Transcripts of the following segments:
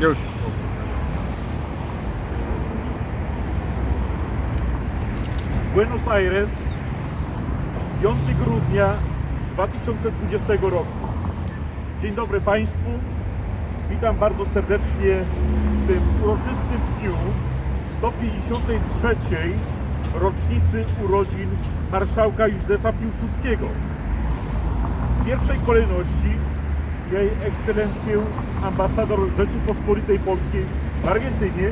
Już. Buenos Aires, 5 grudnia 2020 roku. Dzień dobry Państwu. Witam bardzo serdecznie w tym uroczystym dniu 153. rocznicy urodzin marszałka Józefa Piłsudskiego. W pierwszej kolejności jej ekscelencję ambasador Rzeczypospolitej Polskiej w Argentynie,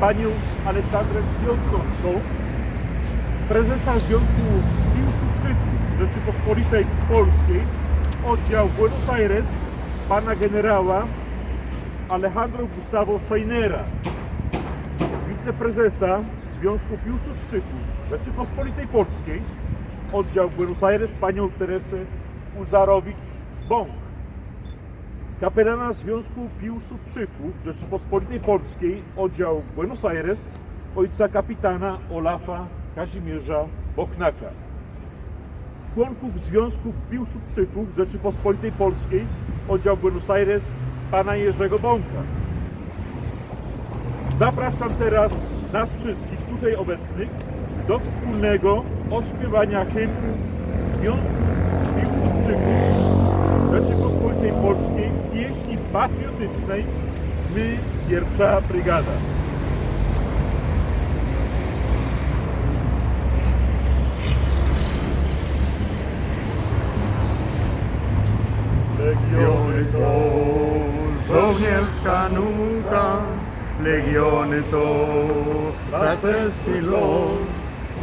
panią Alessandrę Piotrowską, prezesa Związku Piłsudczyków Rzeczypospolitej Polskiej, oddział Buenos Aires, pana generała Alejandro Gustavo Scheinera, wiceprezesa Związku Piłsudczyków Rzeczypospolitej Polskiej, oddział Buenos Aires, panią Teresę Uzarowicz-Bąk, kapelana Związku Piłsudczyków Rzeczypospolitej Polskiej, oddział Buenos Aires, ojca kapitana Olafa Kazimierza Bochnaka. Członków Związków Piłsudczyków Rzeczypospolitej Polskiej, oddział Buenos Aires, pana Jerzego Bąka. Zapraszam teraz nas wszystkich tutaj obecnych do wspólnego odśpiewania hymnu Związku Piłsudczyków Rzeczypospolitej Polskiej pieśni patriotycznej My, pierwsza brygada. Legiony to żołnierska nuta, legiony to stracecki los,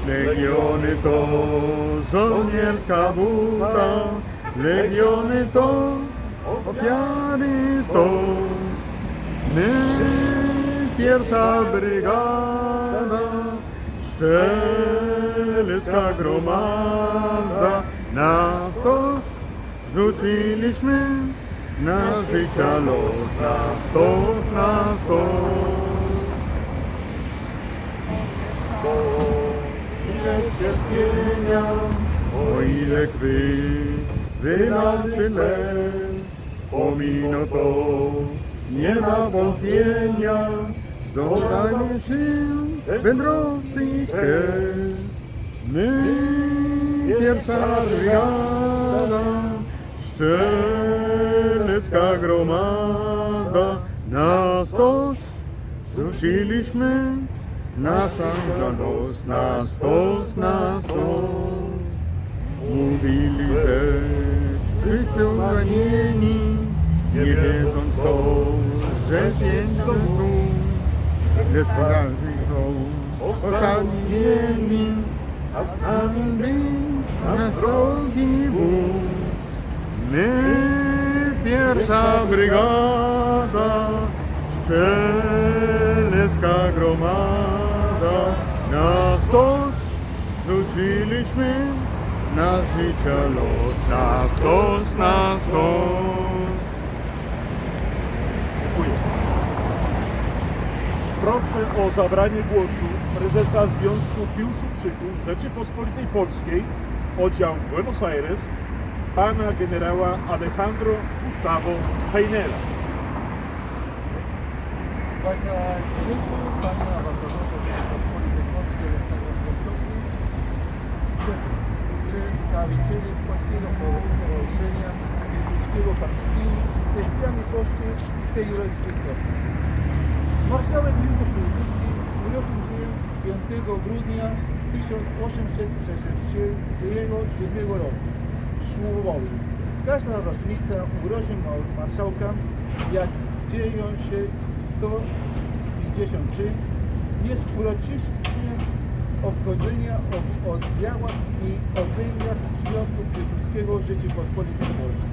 legiony to żołnierska buta, legiony to ofiary sto. Pierwsza brygada, strzelecka gromada, na stos rzuciliśmy na życia los, na stos, na stos. O ile cierpienia, o ile krwi, wylał czy lew, pomimo to nie ma wątpienia, dostanie sił wędrowcy i krew. My, pierwsza brygada, strzelecka gromada, na stos rzuciliśmy nasza los, na stos, na stos. Mówili, że wszyscy ranieni, nie wiedząc to, że pięć dwóch, że straży są ostatni, a z nami był nasz drogi wóz. My, pierwsza brygada, strzelecka gromada, na stos rzuciliśmy na życia los, na stos, na stos. Dziękuję. Proszę o zabranie głosu prezesa Związku Piłsudczyków Rzeczypospolitej Polskiej, oddział Buenos Aires, pana generała Alejandro Gustavo Scheinera. Państwa Ekscelencjo, Panie Ambasadorze Rzeczypospolitej Polskiej Aleksandrze Piotrowskiej, przedstawicieli Polskiego Stowarzyszenia Piłsudskiego i specjalni goście tej uroczystości. Marszałek Józef Piłsudski urodził się 5 grudnia 1867 roku w Szłubowie. Każda rocznica urodzin marszałka, jak dzieją się 153, jest uroczystym obchodzenia o oddziałach i okręgach Związku Piłsudskiego Rzeczypospolitej Polskiej.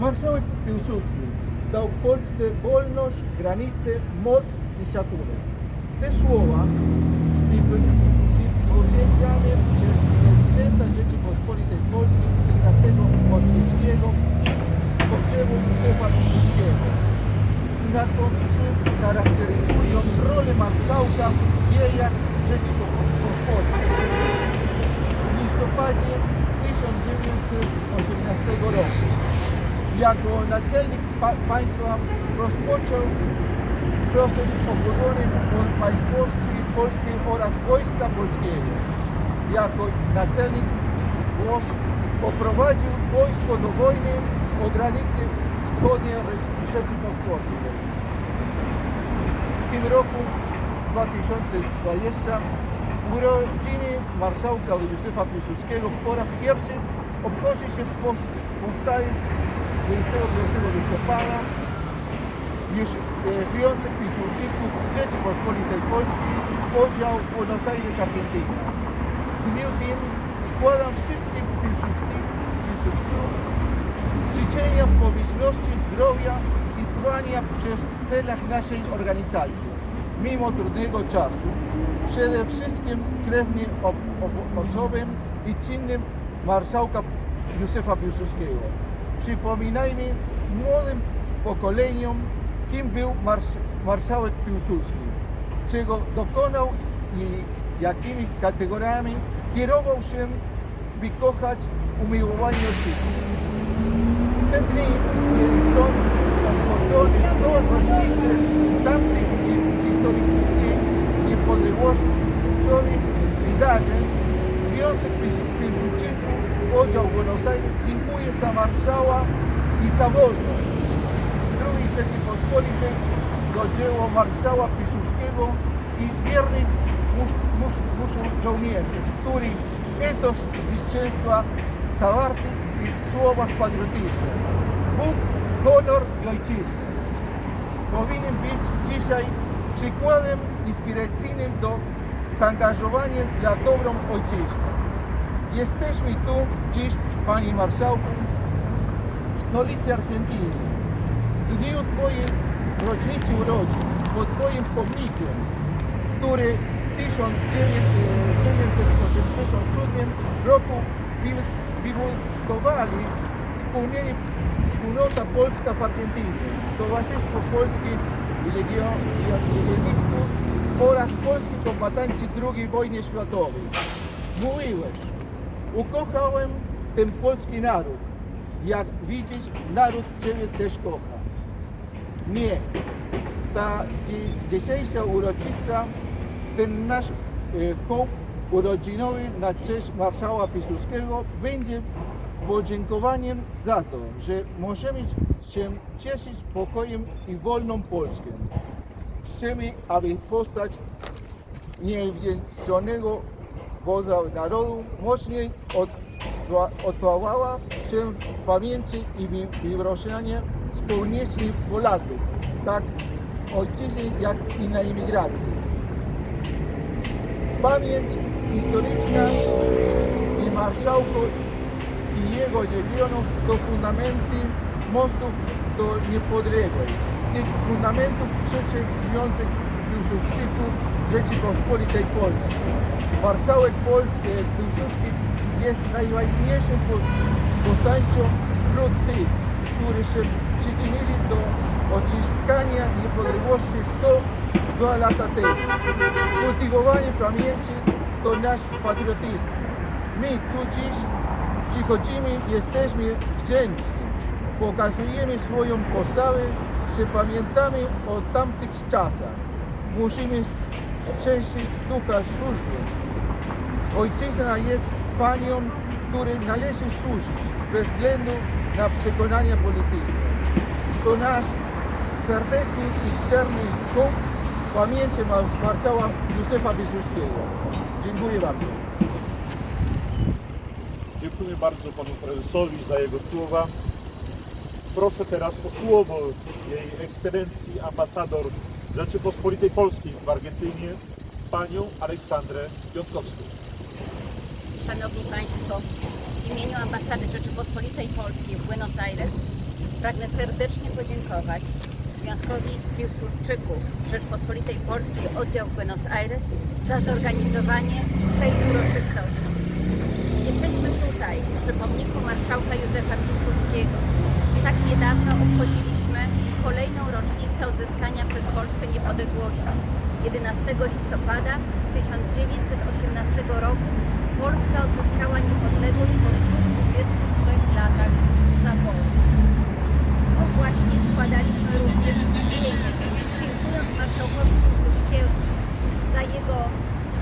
Marszałek Piłsudski dał Polsce wolność, granice, moc i szacunek. Te słowa wypowiedziane przez prezydenta Rzeczypospolitej Polskiej Ignacego Wojciechskiego pogrzebu Józefa Piłsudskiego znakomicie charakteryzują rolę marszałka w dziejach Rzeczypospolitej. W listopadzie 1918 roku jako naczelnik pa- państwa rozpoczął proces obrony państwowości polskiej oraz Wojska Polskiego. Jako naczelnik włos poprowadził wojsko do wojny o granicy wschodniej Rzeczy- Rzeczypospolitej. W tym roku 2020 urodziny marszałka Józefa Piłsudskiego po raz pierwszy obchodzi się post- powstałym 21 listopada już e, Związek Piłsudczyków Rzeczypospolitej Polskiej podział Buenos Aires Argentyna. W dniu tym składam wszystkim Piłsudskim Piłsudskim życzenia pomyślności, zdrowia i trwania przez celach naszej organizacji. Mimo trudnego czasu, przede wszystkim krewnym o- o- osobom i czynnym marszałka Józefa Piłsudskiego. Przypominajmy młodym pokoleniom, kim był marsz- marszałek Piłsudski, czego dokonał i jakimi kategoriami kierował się, by kochać umiłowanie ojczyzny. W ten dzień, kiedy są 100 rocznice tamtych hi- historycznych niepodległościowych wydarzeń, Związek Piłs- Piłsudczyków, podział Buenos Aires dziękuję za marszała i za wolność. II Rzeczypospolitej do dzieła marszała Piłsudskiego i wiernych mus, mus, który etos zwycięstwa zawarty w słowach. Bóg, honor i ojczyznę. Powinien być dzisiaj przykładem inspiracyjnym do zaangażowania dla dobrą ojczyzny. Jesteśmy tu dziś, Panie Marszałku, w stolicy Argentyny. W dniu Twojej rocznicy urodzin, pod Twoim pomnikiem, który w 1987 roku wy- wybudowali wspólnie wspólnota polska w Argentynie, Towarzystwo Legion Legionistów oraz polski kombatanci II wojny światowej. Mówiłeś, ukochałem ten polski naród. Jak widzisz, naród Ciebie też kocha. Nie. Ta dzi- dzisiejsza uroczysta, ten nasz e, hołd urodzinowy na cześć marszała Piłsudskiego będzie podziękowaniem za to, że możemy się cieszyć pokojem i wolną Polskę. Chcemy, aby postać niewielczonego wodza narodu mocniej odtwarzała się w pamięci i wyobrażeniu społeczności Polaków, tak w ojczyźnie jak i na emigracji. Pamięć historyczna i marszałków i jego legionów to fundamenty mostów do niepodległej. Tych fundamentów krzyczy Związek Piłsudczyków Rzeczypospolitej Polskiej. Marszałek Polski Piłsudski jest najważniejszym postacią wśród tych, którzy się przyczynili do odzyskania niepodległości 102 lata temu. Kultywowanie pamięci to nasz patriotyzm. My tu dziś przychodzimy, jesteśmy wdzięczni. Pokazujemy swoją postawę, że pamiętamy o tamtych czasach. Musimy cieszyć ducha służby. Ojczyzna jest panią, której należy służyć bez względu na przekonania polityczne. To nasz serdeczny i szczery hołd pamięci ma- marszała Józefa Piłsudskiego. Dziękuję bardzo. Dziękuję bardzo panu prezesowi za jego słowa. Proszę teraz o słowo jej ekscelencji ambasador Rzeczypospolitej Polskiej w Argentynie, panią Aleksandrę Piątkowską. Szanowni Państwo, w imieniu Ambasady Rzeczypospolitej Polskiej w Buenos Aires pragnę serdecznie podziękować Związkowi Piłsudczyków Rzeczypospolitej Polskiej Oddział Buenos Aires za zorganizowanie tej uroczystości. Jesteśmy tutaj przy pomniku marszałka Józefa Piłsudskiego. Tak niedawno obchodziliśmy kolejną rocznicę uzyskania przez Polskę niepodległości. 11 listopada 1918 roku Polska odzyskała niepodległość po 123 latach zaboru. właśnie składaliśmy również pieniądze, dziękując marszałkowi Piłsudskiemu za jego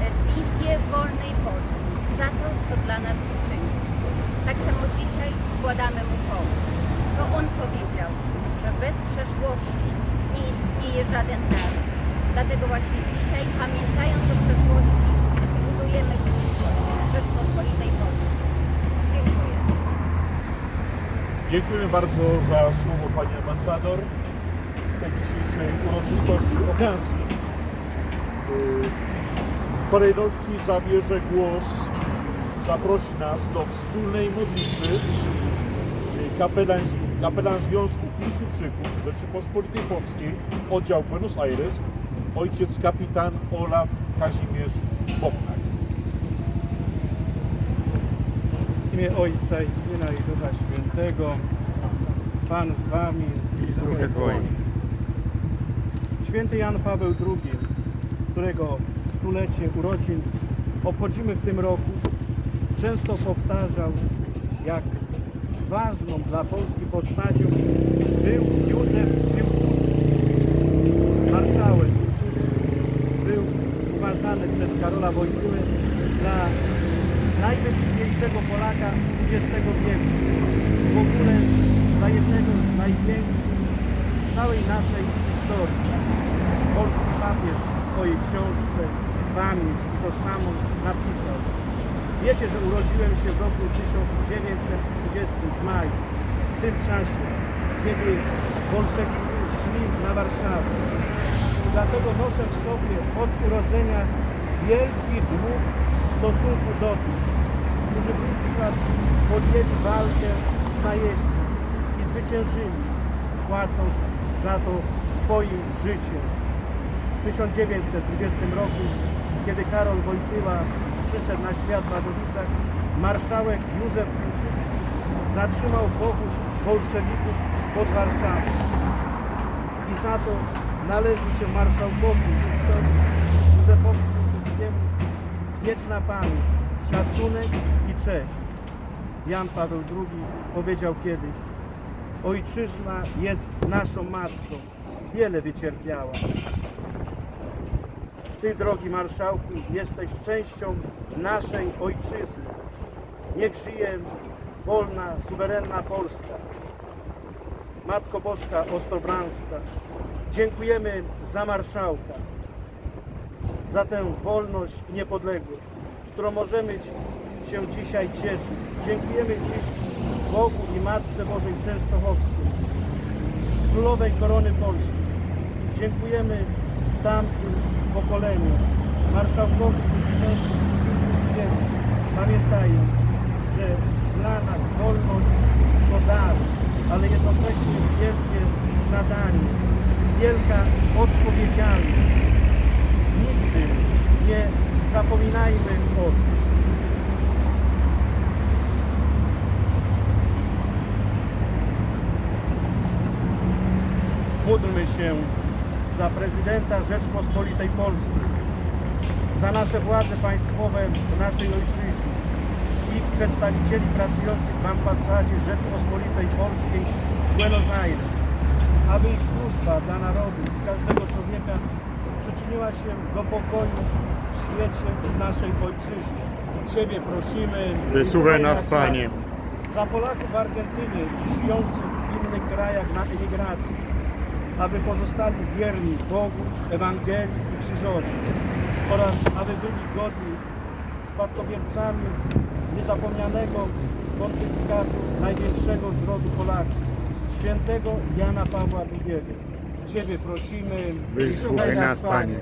e, wizję wolnej Polski, za to, co dla nas uczynił. Tak samo dzisiaj składamy mu hołd. To on powiedział, że bez przeszłości nie istnieje żaden naród. Dlatego właśnie dzisiaj, pamiętając o przeszłości, budujemy przyszłość Rzeczpospolitej Polskiej. Dziękuję. Dziękujemy bardzo za słowo Pani Ambasador w tej dzisiejszej uroczystości okazji. Yy, W kolejności zabierze głos, zaprosi nas do wspólnej modlitwy kapelan, kapelan Związku Piłsudczyków Rzeczypospolitej Polskiej, oddział Buenos Aires, ojciec kapitan Olaf Kazimierz Boknak. W imię Ojca i Syna i Ducha Świętego. Pan z wami. I z duchem Twoim. Święty Jan Paweł II, którego stulecie urodzin obchodzimy w tym roku, często powtarzał, jak ważną dla Polski postacią był Józef Piłsudski. Marszałek Piłsudski był uważany przez Karola Wojtyłę za najwybitniejszego Polaka XX wieku. W ogóle za jednego z największych w całej naszej historii. Polski papież w swojej książce Pamięć i tożsamość napisał Wiecie, że urodziłem się w roku 1920 w maju, w tym czasie, kiedy bolszewicy szli na Warszawę. Dlatego noszę w sobie od urodzenia wielki dług w stosunku do tych, którzy wówczas podjęli walkę z najeźdźcą i zwyciężyli, płacąc za to swoim życiem. W 1920 roku, kiedy Karol Wojtyła przyszedł na świat w Wadowicach, marszałek Józef Piłsudski zatrzymał powód bolszewików pod Warszawą. I za to należy się marszałkowi Józefowi Piłsudskiemu wieczna pamięć, szacunek i cześć. Jan Paweł II powiedział kiedyś, Ojczyzna jest naszą matką, wiele wycierpiała. Ty, drogi marszałku, jesteś częścią naszej ojczyzny. Niech żyje wolna, suwerenna Polska. Matko Boska Ostrobranska, dziękujemy za marszałka, za tę wolność i niepodległość, którą możemy się dzisiaj cieszyć. Dziękujemy dziś Bogu i Matce Bożej Częstochowskiej, Królowej Korony Polskiej. Dziękujemy tamtym pokoleniom, marszałkowi Piłsudskiemu, pamiętając, że dla nas wolność to dar, ale jednocześnie wielkie zadanie, wielka odpowiedzialność. Nigdy nie zapominajmy o tym. Módlmy się za prezydenta Rzeczpospolitej Polskiej, za nasze władze państwowe w naszej ojczyźnie i przedstawicieli pracujących w ambasadzie Rzeczpospolitej Polskiej w Buenos Aires, aby ich służba dla narodu i każdego człowieka przyczyniła się do pokoju w świecie, w naszej ojczyźnie. Ciebie prosimy. Wysłuchaj nas, Panie. Za Polaków w Argentynie i żyjących w innych krajach na emigracji, aby pozostali wierni Bogu, Ewangelii i Krzyżowi oraz aby byli godni spadkobiercami niezapomnianego pontyfikatu największego z rodu Polaków, świętego Jana Pawła II. Ciebie prosimy, Wysłuchaj nas, Panie.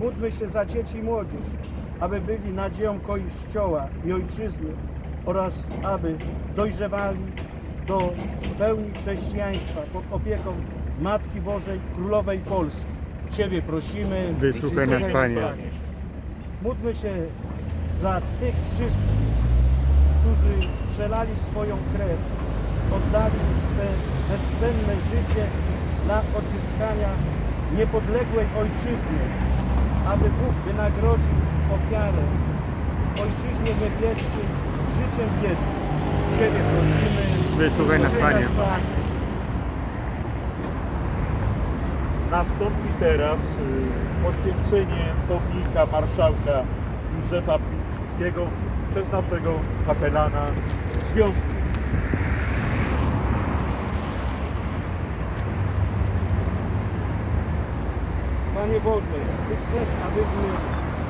Módlmy się za dzieci i młodzież, aby byli nadzieją Kościoła i Ojczyzny oraz aby dojrzewali do pełni chrześcijaństwa pod opieką Matki Bożej Królowej Polski. Ciebie prosimy. Wysłuchaj nas, Panie. Módlmy się za tych wszystkich, którzy przelali swoją krew, oddali swe bezcenne życie dla odzyskania niepodległej ojczyzny, aby Bóg wynagrodził ofiarę Ojczyźnie Niebieskiej życiem wiecznym. Ciebie prosimy. Wysłuchaj nas, Panie. Nastąpi teraz y, poświęcenie pomnika marszałka Józefa Piłsudskiego przez naszego kapelana związku. Panie Boże, Ty chcesz, abyśmy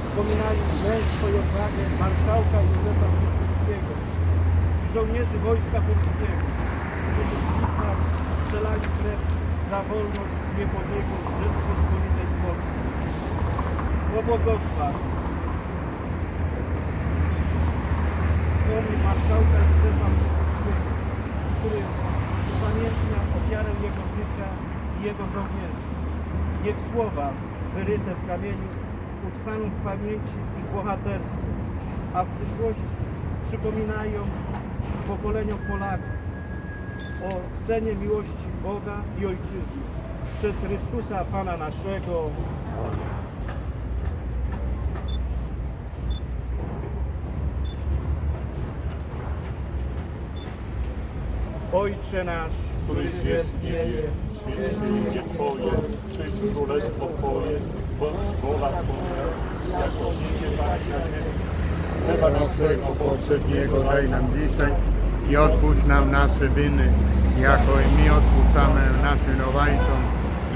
wspominali męstwo i odwagę marszałka Józefa Piłsudskiego i żołnierzy Wojska Polskiego, którzy w bitwach strzelali krew za wolność niepodległość Rzeczypospolitej Polskiej. Pobłogosław pomnik marszałka Józefa Piłsudskiego, który upamiętnia ofiarę jego życia i jego żołnierzy. Niech słowa wyryte w kamieniu utrwaną w pamięci ich bohaterstwo, a w przyszłości przypominają pokoleniom Polaków o cenie miłości Boga i Ojczyzny przez Chrystusa Pana naszego. Ojcze nasz, któryś jest w niebie, święć imię Twoje, przyjdź królestwo Twoje, bądź wola Twoja, jako w niebie, tak na ziemi. Chleba naszego powszedniego daj nam dzisiaj i odpuść nam nasze winy, jako i my odpuszczamy naszym winowajcom.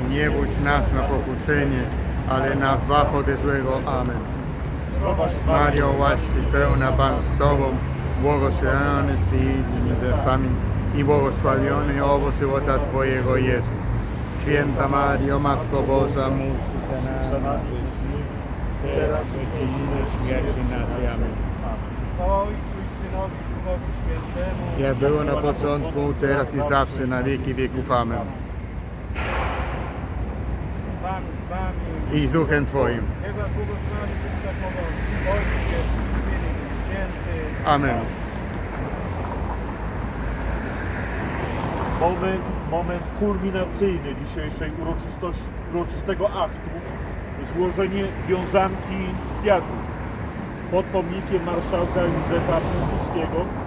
I nie budź nas na pokuszenie, ale nas zbaw ode złego. Amen. Mario, łaski pełna Pan z Tobą, błogosławiony Ty między niewiastami i błogosławiony owoc żywota Twojego Jezus. Święta Mario, Matko Boża, módl się za nami, teraz i w godzinę śmierci naszej. Amen. Jak było na początku, teraz i zawsze, na wieki wieków. Amen. Pan z Wami. I z duchem Twoim. Niech Was błogosławi Bóg Wszechmogący, Ojciec Syn i Święty. Amen. moment, moment kulminacyjny dzisiejszej uroczystości, uroczystego aktu, złożenie wiązanki kwiatów pod pomnikiem marszałka Józefa Piłsudskiego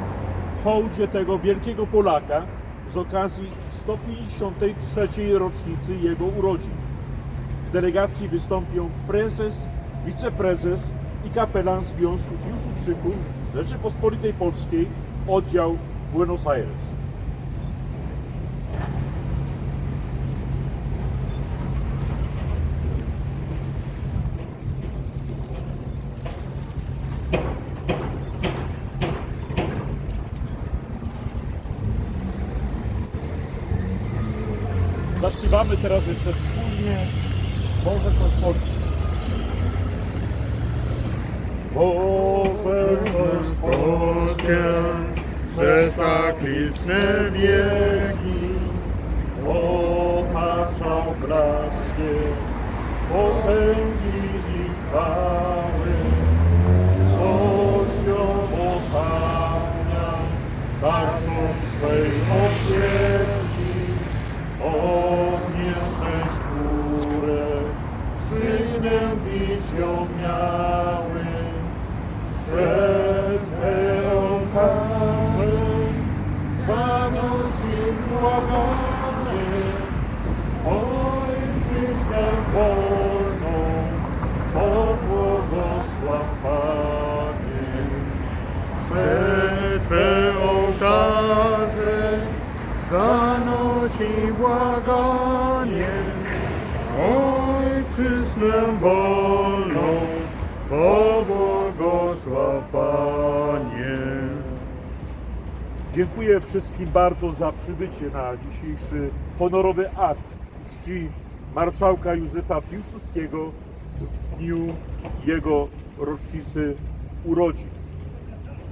hołdzie tego wielkiego Polaka z okazji 153. rocznicy jego urodzin. W delegacji wystąpią prezes, wiceprezes i kapelan Związku Piłsudczyków Rzeczypospolitej Polskiej, oddział Buenos Aires. Zaśpiewamy teraz jeszcze wspólnie coś Polski. Boże coś Polskę przez tak liczne wieki otaczał blaskiem potęgi i chwały. Coś ją osamnia, tarczą swej Ojczyznę wolną pobłogosław Panie. Dziękuję wszystkim bardzo za przybycie na dzisiejszy honorowy akt czci marszałka Józefa Piłsudskiego w dniu jego rocznicy urodzin.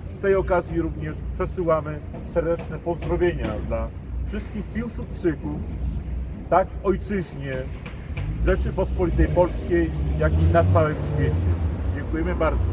Z tej okazji również przesyłamy serdeczne pozdrowienia dla wszystkich Piłsudczyków, tak w ojczyźnie Rzeczypospolitej Polskiej, jak i na całym świecie. Dziękujemy bardzo.